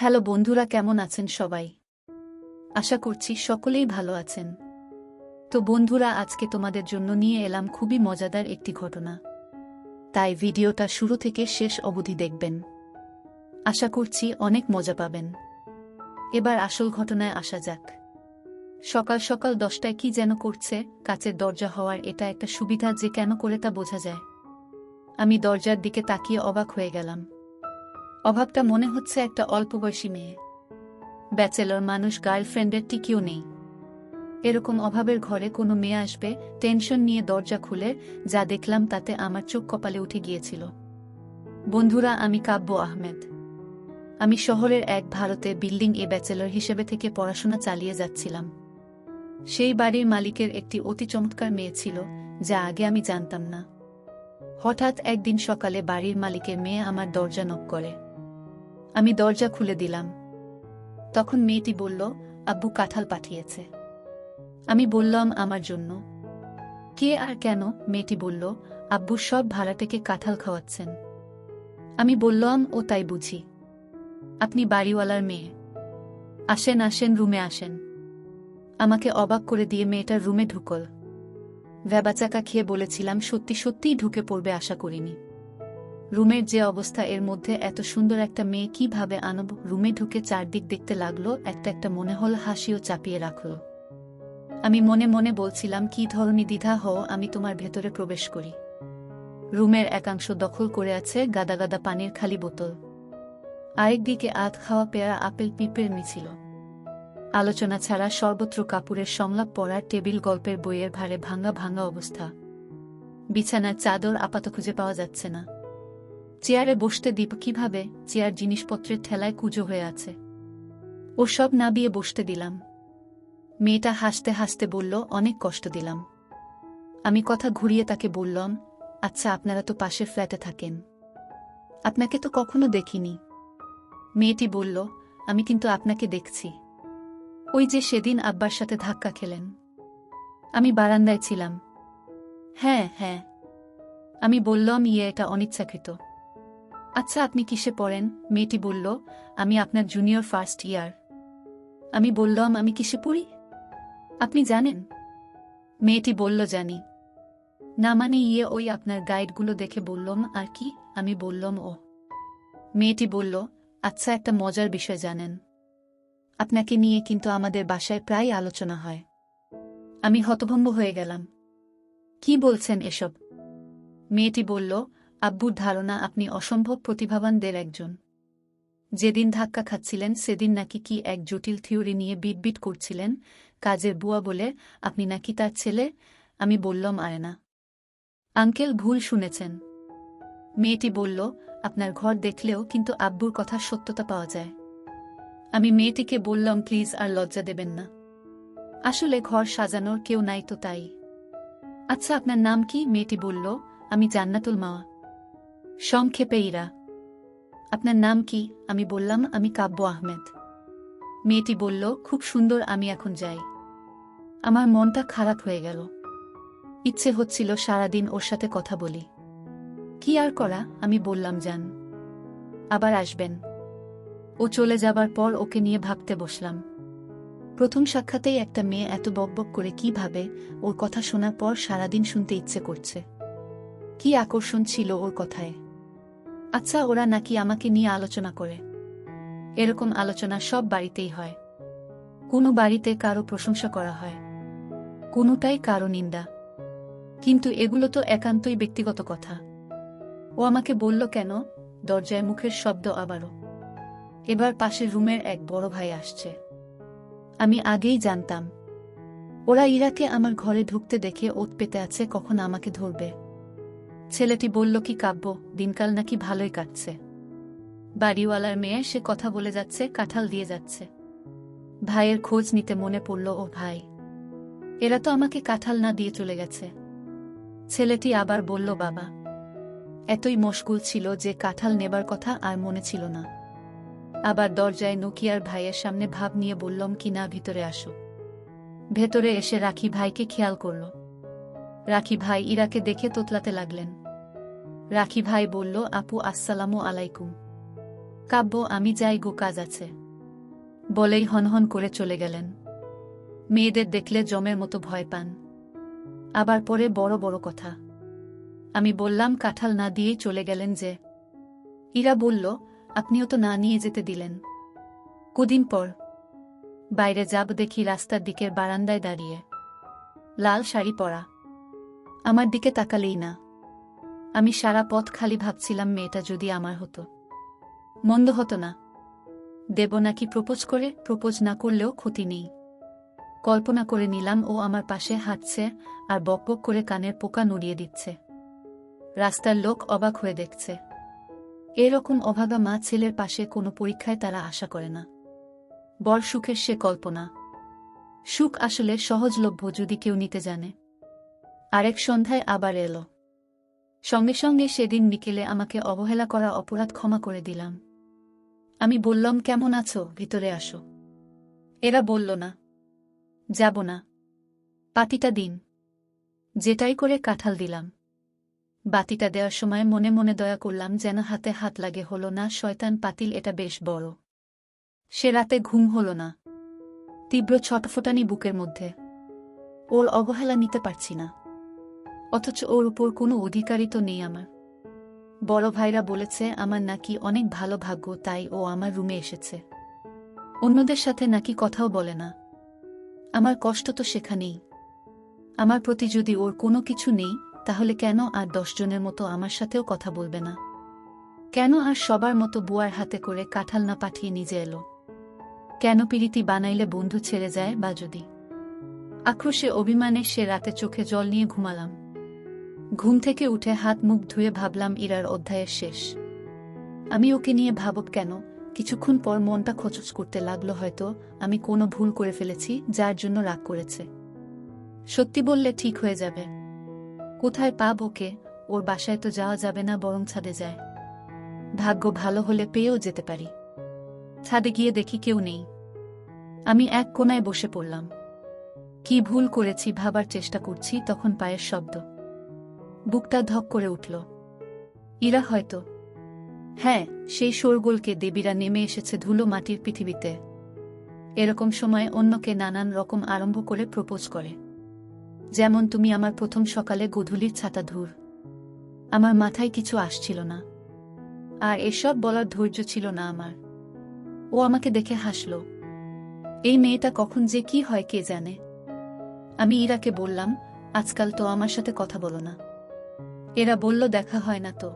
Hello বন্ধুরা, কেমন আছেন সবাই? আশা করছি সকলেই ভালো আছেন। তো বন্ধুরা, আজকে তোমাদের জন্য নিয়ে এলাম খুবই মজাদার একটি ঘটনা। তাই ভিডিওটা শুরু থেকে শেষ অবধি দেখবেন। আশা করছি অনেক মজা পাবেন। এবার আসল ঘটনায় আসা যাক। সকাল সকাল দশটায় কি যেন করছে, কাচের দরজা হওয়ার এটা একটা সুবিধা যে কেন করে তা বোঝা যায়। আমি দরজার দিকে তাকিয়ে অবাক হয়ে গেলাম। অভাবটা মনে হচ্ছে একটা অল্প বয়সী মেয়ে। ব্যাচেলর মানুষ গার্লফ্রেন্ডের টিকিও নেই। এরকম অভাবের ঘরে কোনো মেয়ে আসবে, টেনশন নিয়ে দরজা খুলে, যা দেখলাম তাতে আমার চোখ কপালে উঠে গিয়েছিল। বন্ধুরা, আমি কাব্য আহমেদ। আমি শহরের এক ভারতে বিল্ডিং এ ব্যাচেলর হিসেবে থেকে পড়াশোনা চালিয়ে যাচ্ছিলাম। সেই বাড়ির মালিকের একটি অতি চমৎকার মেয়ে ছিল, যা আগে আমি জানতাম না। হঠাৎ একদিন সকালে বাড়ির মালিকের মেয়ে আমার দরজা নক করে। আমি দরজা খুলে দিলাম। তখন মেয়েটি বলল, আব্বু কাঁঠাল পাঠিয়েছে। আমি বললাম, আমার জন্য। কে আর কেন? মেয়েটি বলল, আব্বু সব ভাড়াটেকে কাঁঠাল খাওয়াচ্ছেন। আমি বললাম, ও তাই বুঝি। আপনি বাড়িওয়ালার মেয়ে। আসেন আসেন, রুমে আসেন। আমাকে অবাক করে দিয়ে মেয়েটার রুমে ঢুকল। ভ্যাবাচাকা খেয়ে বলেছিলাম, সত্যি, সত্যিই ঢুকে পড়বে, আশা করিনি। রুমের যে অবস্থা, এর মধ্যে এত সুন্দর একটা মেয়ে কীভাবে আনব? রুমে ঢুকে চারদিক দেখতে লাগল, একটা একটা মনে হল হাসিও চাপিয়ে রাখল। আমি মনে মনে বলছিলাম, কি ধরনী দ্বিধা হও, আমি তোমার ভেতরে প্রবেশ করি। রুমের একাংশ দখল করে আছে গাদা গাদা পানির খালি বোতল। আরেকদিকে আধ খাওয়া পেয়ারা আপেল পিঁপড়ের মিছিল। আলোচনা ছাড়া সর্বত্র কাপুরের সংলাপ, পড়ার টেবিল, গল্পের বইয়ের ভারে ভাঙা ভাঙা অবস্থা। বিছানার চাদর আপাত খুঁজে পাওয়া যাচ্ছে না। চেয়ারে বসতে দীপ কীভাবে? চেয়ার জিনিসপত্রের ঠেলায় কুজো হয়ে আছে। ও সব না বিয়ে বসতে দিলাম। মেয়েটা হাসতে হাসতে বলল, অনেক কষ্ট দিলাম। আমি কথা ঘুরিয়ে তাকে বললাম আচ্ছা আপনারা তো পাশের ফ্ল্যাটে থাকেন। আপনাকে তো কখনো দেখিনি। মেয়েটি বলল, আমি কিন্তু আপনাকে দেখছি। ওই যে সেদিন আব্বার সাথে ধাক্কা খেলেন। আমি বারান্দায় ছিলাম। হ্যাঁ হ্যাঁ। আমি বললাম ইয়ে এটা অনিচ্ছাকৃত। আচ্ছা আপনি কিসে পড়েন? মেয়েটি বলল, আমি আপনার জুনিয়র ফার্স্ট ইয়ার আমি বললাম, আমি কিসে পড়ি? আপনি জানেন? মেয়েটি বলল, জানি। না মানে ইয়ে ওই আপনার গাইডগুলো দেখে বললাম, আর কি? আমি বললাম ও মেয়েটি বলল আচ্ছা একটা মজার বিষয় জানেন। আপনাকে নিয়ে কিন্তু আমাদের বাসায় প্রায় আলোচনা হয়। আমি হতভম্ব হয়ে গেলাম। কি বলছেন এসব? মেয়েটি বলল আব্বুর ধারণা, আপনি অসম্ভব প্রতিভাবানদের একজন। যেদিন ধাক্কা খাচ্ছিলেন, সেদিন নাকি কি এক জটিল থিওরি নিয়ে বিটবিট করছিলেন? কাজের বুয়া বলে, আপনি নাকি তার ছেলে? আমি বললাম, আয়না। আঙ্কেল ভুল শুনেছেন। মেয়েটি বলল, আপনার ঘর দেখলেও কিন্তু আব্বুর কথা সত্যতা পাওয়া যায়। আমি মেয়েটিকে বললাম, প্লিজ আর লজ্জা দেবেন না। আসলে ঘর সাজানোর কেউ নাই তো তাই। আচ্ছা আপনার নাম কি? মেয়েটি বলল, আমি জান্নাতুল মাওয়া। সংক্ষেপে ইরা। আপনার নাম কি? আমি বললাম, আমি কাব্য আহমেদ। মেয়েটি বলল, খুব সুন্দর, আমি এখন যাই। আমার মনটা খারাপ হয়ে গেল। ইচ্ছে হচ্ছিল সারাদিন ওর সাথে কথা বলি। কি আর করা? আমি বললাম, যান। আবার আসবেন। ও চলে যাবার পর ওকে নিয়ে ভাবতে বসলাম। প্রথম সাক্ষাতেই একটা মেয়ে এত বকবক করে কি ভাবে, ওর কথা শোনার পর সারাদিন শুনতে ইচ্ছে করছে। কি আকর্ষণ ছিল ওর কথায়। আচ্ছা ওরা নাকি আমাকে নিয়ে আলোচনা করে। এরকম আলোচনা সব বাড়িতেই হয়। কোনো বাড়িতে কারও প্রশংসা করা হয়। কোনোটাই কারও নিন্দা। কিন্তু এগুলো তো একান্তই ব্যক্তিগত কথা। ও আমাকে বলল, কেন? দরজায় মুখের শব্দ আবারও। এবার পাশের রুমের এক বড় ভাই আসছে। আমি আগেই জানতাম। ওরা ইরাকে আমার ঘরে ঢুকতে দেখে ওত পেতে আছে, কখন আমাকে ধরবে। ছেলেটি বলল, কি কাব্য? দিনকাল নাকি ভালোই কাটছে। বাড়িওয়ালার মেয়ে সে কথা বলে যাচ্ছে, কাঁঠাল দিয়ে যাচ্ছে। ভাইয়ের খোঁজ নিতে মনে পড়ল, ও ভাই, এরা তো আমাকে কাঁঠাল না দিয়ে চলে গেছে। ছেলেটি আবার বলল, বাবা, এতই মশগুল ছিল যে কাঁঠাল নেবার কথা আর মনে ছিল না। আবার দরজায় নকিয়ার ভাইয়ের সামনে ভাব নিয়ে বললাম, কি না, ভিতরে আসো। ভেতরে এসে রাখি ভাইকে খেয়াল করল। রাখি ভাই ইরাকে দেখে তোতলাতে লাগলেন। রাখি ভাই বলল, আপু, আসসালামু আলাইকুম। কাব্য, আমি যাই গো, কাজ আছে। বলেই হনহন করে চলে গেলেন। মেয়েদের দেখলে জমের মতো ভয় পান। আবার পরে বড় বড় কথা। আমি বললাম, কাঁঠাল না দিয়েই চলে গেলেন যে? ইরা বলল, আপনিও তো না নিয়ে যেতে দিলেন। কদিন পর? বাইরে যাব দেখি রাস্তার দিকের বারান্দায় দাঁড়িয়ে। লাল শাড়ি পরা। আমার দিকে তাকালেই না। আমি সারা পথ খালি ভাবছিলাম মেয়েটা যদি আমার হতো। মন্দ হতো না। দেব নাকি প্রপোজ করে, প্রপোজ না করলেও ক্ষতি নেই। কল্পনা করে নিলাম ও আমার পাশে হাঁটছে আর বকবক করে কানের পোকা নড়িয়ে দিচ্ছে। রাস্তার লোক অবাক হয়ে দেখছে। এরকম অভাগা মা ছেলের পাশে কোনো পরীক্ষায় তারা আশা করে না। বড় সুখের সে কল্পনা। সুখ আসলে সহজলভ্য যদি কেউ নিতে জানে। আরেক সন্ধ্যায় আবার এলো। সঙ্গে সঙ্গে সেদিন বিকেলে আমাকে অবহেলা করা অপরাধ ক্ষমা করে দিলাম। আমি বললাম, কেমন আছো? ভিতরে আসো। এরা বলল, না, যাব না। পাতিটা দিন। যেটাই করে কাঁঠাল দিলাম। বাতিটা দেওয়ার সময় মনে মনে দয়া করলাম যেন হাতে হাত লাগে হলো না, শয়তান পাতিল এটা বেশ বড়। সে রাতে ঘুম হল না। তীব্র ছটফটানি বুকের মধ্যে। ওর অবহেলা নিতে পারছি না। অথচ ওর উপর কোনো অধিকারই তো নেই আমার। বড় ভাইরা বলেছে, আমার নাকি অনেক ভালো ভাগ্য, তাই ও আমার রুমে এসেছে। অন্যদের সাথে নাকি কথাও বলে না। আমার কষ্ট তো সেখানেই। আমার প্রতি যদি ওর কোনো কিছু নেই, তাহলে কেন আর দশজনের মতো আমার সাথেও কথা বলবে না? কেন আর সবার মতো বুয়ার হাতে করে কাঁঠাল না পাঠিয়ে নিজে এলো? কেন পিরিতি বানাইলে বন্ধু ছেড়ে যায় বা যদি? আক্রোশে অভিমানে সে রাতে চোখে জল নিয়ে ঘুমালাম। ঘুম থেকে উঠে হাত মুখ ধুয়ে ভাবলাম ইরার অধ্যায়ের শেষ। আমি ওকে নিয়ে ভাবব কেন? কিছুক্ষণ পর মনটা খচচ করতে লাগল হয়তো, আমি কোনো ভুল করে ফেলেছি, যার জন্য রাগ করেছে। সত্যি বললে ঠিক হয়ে যাবে। কোথায় পাব ওকে? ওর বাসায় তো যাওয়া যাবে না, বরং ছাদে যায়। ভাগ্য ভালো হলে পেয়েও যেতে পারি। ছাদে গিয়ে দেখি কেউ নেই। আমি এক কোনায় বসে পড়লাম। কি ভুল করেছি ভাবার চেষ্টা করছি, তখন পায়ের শব্দ। বুকটা ধক করে উঠল। ইরা হয়তো। হ্যাঁ সেই শোরগোলকে দেবীরা নেমে এসেছে ধুলো মাটির পৃথিবীতে। এরকম সময় অন্যকে নানান রকম আরম্ভ করে প্রপোজ করে। যেমন তুমি আমার প্রথম সকালে গধূলির ছাতা ধুর। আমার মাথায় কিছু আসছিল না। আর এসব বলার ধৈর্য ছিল না আমার। ও আমাকে দেখে হাসল। এই মেয়েটা কখন যে কি হয় কে জানে। আমি ইরাকে বললাম, আজকাল তো আমার সাথে কথা বলো না। এরা বলল, দেখা হয় না তো।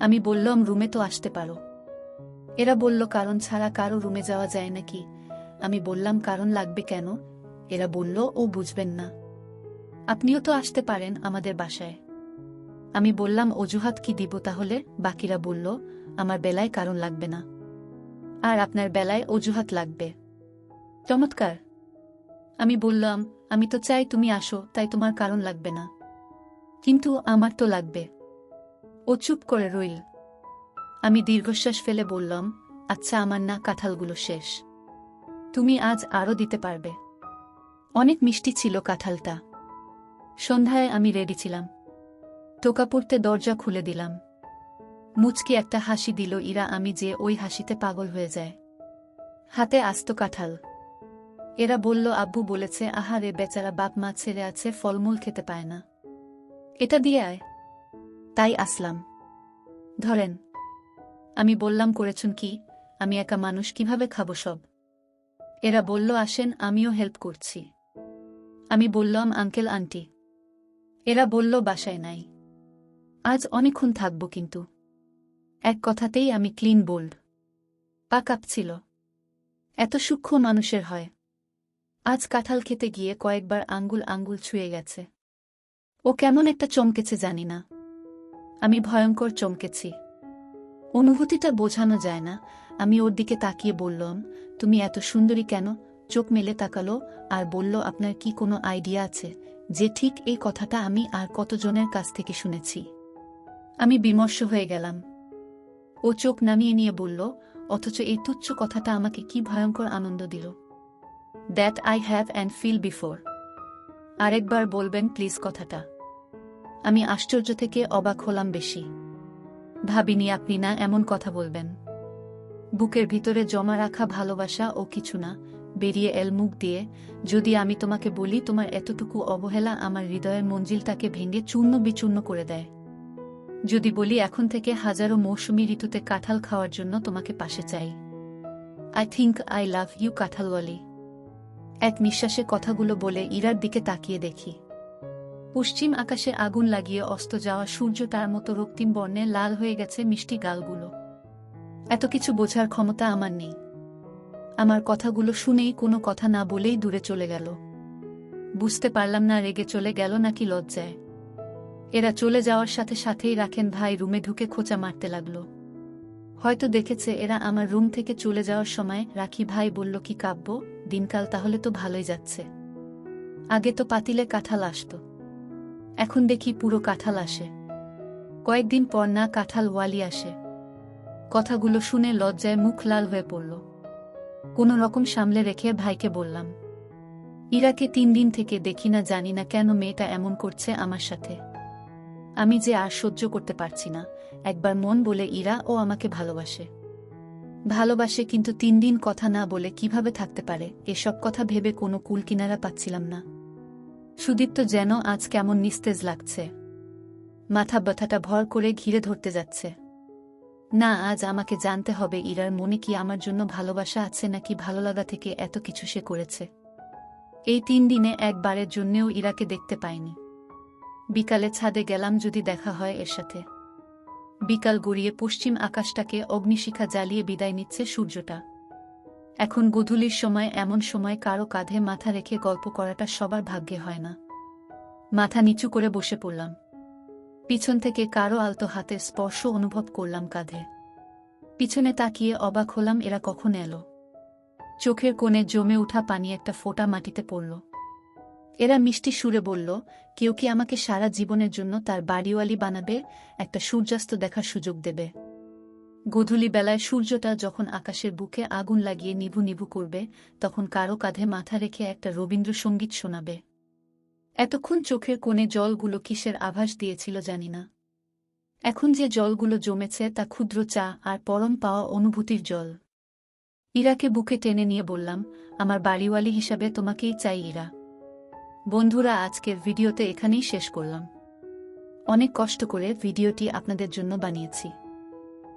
আমি বললাম, রুমে তো আসতে পারো। এরা বলল, কারণ ছাড়া কারও রুমে যাওয়া যায় নাকি আমি বললাম, কারণ লাগবে কেন? এরা বলল, ও বুঝবেন না। আপনিও তো আসতে পারেন আমাদের বাসায়। আমি বললাম, অজুহাত কি দিব তাহলে? বাকিরা বলল, আমার বেলায় কারণ লাগবে না। আর আপনার বেলায় অজুহাত লাগবে। চমৎকার। আমি বললাম, আমি তো চাই তুমি আসো, তাই তোমার কারণ লাগবে না। কিন্তু আমার তো লাগবে। ও চুপ করে রইল। আমি দীর্ঘশ্বাস ফেলে বললাম আচ্ছা আমার না কাঁঠালগুলো শেষ। তুমি আজ আরও দিতে পারবে। অনেক মিষ্টি ছিল কাঁঠালটা। সন্ধ্যায় আমি রেডি ছিলাম। টোকা পড়তে দরজা খুলে দিলাম। মুচকি একটা হাসি দিল ইরা আমি যে ওই হাসিতে পাগল হয়ে যায়। হাতে আস্ত কাঁঠাল। এরা বলল, আব্বু বলেছে আহারে বেচারা, বাপ মা ছেড়ে আছে, ফলমূল খেতে পায় না। এটা দিয়ে আয়। তাই আসলাম। ধরেন, আমি বললাম করেছুন কি, আমি একা মানুষ কীভাবে খাব সব? এরা বলল, আসেন, আমিও হেল্প করছি। আমি বললাম, আঙ্কেল, আন্টি। এরা বলল, বাসায় নাই। আজ অনেকক্ষণ থাকব কিন্তু। এক কথাতেই আমি ক্লিন, বোল্ড। পা কাঁপছিল। এত সূক্ষ্ম মানুষের হয়। আজ কাঁঠাল খেতে গিয়ে কয়েকবার আঙ্গুল আঙ্গুল ছুঁয়ে গেছে। ও কেমন একটা চমকেছে জানি না। আমি ভয়ঙ্কর চমকেছি। অনুভূতিটা বোঝানো যায় না। আমি ওর দিকে তাকিয়ে বললাম, তুমি এত সুন্দরী কেন? চোখ মেলে তাকালো আর বলল, আপনার কি কোনো আইডিয়া আছে যে ঠিক এই কথাটা আমি আর কতজনের কাছ থেকে শুনেছি? আমি বিমর্ষ হয়ে গেলাম। ও চোখ নামিয়ে নিয়ে বলল, অথচ এই তুচ্ছ কথাটা আমাকে কি ভয়ঙ্কর আনন্দ দিল। That I have and feel before আরেকবার বলবেন, প্লিজ, কথাটা। আমি আশ্চর্য থেকে অবাক হলাম বেশি। ভাবিনি আপনি না এমন কথা বলবেন। বুকের ভিতরে জমা রাখা ভালোবাসা ও কিছু না, বেরিয়ে এল মুখ দিয়ে, যদি আমি তোমাকে বলি তোমার এতটুকু অবহেলা আমার হৃদয়ের মঞ্জিলটাকে ভেঙে চূর্ণ বিচূর্ণ করে দেয়। যদি বলি এখন থেকে হাজারো মৌসুমি ঋতুতে কাঁঠাল খাওয়ার জন্য তোমাকে পাশে চাই। I think I love you কাঁঠাল কাঁঠালওয়ালি এক নিঃশ্বাসে কথাগুলো বলে ইরার দিকে তাকিয়ে দেখি। পশ্চিম আকাশে আগুন লাগিয়ে অস্ত যাওয়া সূর্য তার মতো রক্তিম বর্ণে লাল হয়ে গেছে মিষ্টি গালগুলো। এত কিছু বোঝার ক্ষমতা আমার নেই। আমার কথাগুলো শুনেই কোনো কথা না বলেই দূরে চলে গেল। বুঝতে পারলাম না রেগে চলে গেল নাকি লজ্জায়। এরা চলে যাওয়ার সাথে সাথেই রাখেন ভাই রুমে ঢুকে খোঁচা মারতে লাগল। হয়তো দেখেছে এরা আমার রুম থেকে চলে যাওয়ার সময় রাখি ভাই বলল, কি কাব্য? দিনকাল তাহলে তো ভালোই যাচ্ছে। আগে তো পাতিলে কাঁঠাল আসত। এখন দেখি পুরো কাঁঠাল আসে। কয়েকদিন পর না কাঁঠাল ওয়ালি আসে। কথাগুলো শুনে লজ্জায় মুখ লাল হয়ে পড়ল। কোনো রকম সামলে রেখে ভাইকে বললাম, ইরাকে তিন দিন থেকে দেখি না, জানি না কেন মেয়েটা এমন করছে আমার সাথে। আমি যে আর সহ্য করতে পারছি না, একবার মন বলে ইরা ও আমাকে ভালোবাসে। ভালোবাসে কিন্তু তিন দিন কথা না বলে কীভাবে থাকতে পারে, এসব কথা ভেবে কোনো কুল কিনারা পাচ্ছিলাম না। সুদীপ্ত যেন আজ কেমন নিস্তেজ লাগছে। মাথা ব্যথাটা ভর করে ঘিরে ধরতে যাচ্ছে। না, আজ আমাকে জানতে হবে ইরার মনে কি আমার জন্য ভালোবাসা আছে নাকি ভালো লাগা থেকে এত কিছু সে করেছে। এই তিন দিনে একবারের জন্যেও ইরাকে দেখতে পাইনি। বিকালে ছাদে গেলাম যদি দেখা হয় এর সাথে। বিকাল গড়িয়ে পশ্চিম আকাশটাকে অগ্নিশিখা জ্বালিয়ে বিদায় নিচ্ছে সূর্যটা। এখন গধূলির সময় এমন সময় কারও কাঁধে মাথা রেখে গল্প করাটা সবার ভাগ্যে হয় না। মাথা নিচু করে বসে পড়লাম। পিছন থেকে কারও আলতো হাতের স্পর্শ অনুভব করলাম কাঁধে। পিছনে তাকিয়ে অবাক হলাম এরা কখন এলো। চোখের কোণে জমে ওঠা পানি একটা ফোঁটা মাটিতে পড়ল। এরা মিষ্টি সুরে বলল, কেউ কি আমাকে সারা জীবনের জন্য তার বাড়িওয়ালি বানাবে, একটা সূর্যাস্ত দেখার সুযোগ দেবে? গধূলি বেলায় সূর্যটা যখন আকাশের বুকে আগুন লাগিয়ে নিভু নিভু করবে, তখন কারও কাঁধে মাথা রেখে একটা রবীন্দ্রসঙ্গীত শোনাবে। এতক্ষণ চোখের কোণে জলগুলো কিসের আভাস দিয়েছিল জানি না। এখন যে জলগুলো জমেছে তা ক্ষুদ্র চা আর পরম পাওয়া অনুভূতির জল। ইরাকে বুকে টেনে নিয়ে বললাম, আমার বাড়িওয়ালি হিসাবে তোমাকেই চাই ইরা। বন্ধুরা, আজকের ভিডিওতে এখানেই শেষ করলাম। অনেক কষ্ট করে ভিডিওটি আপনাদের জন্য বানিয়েছি।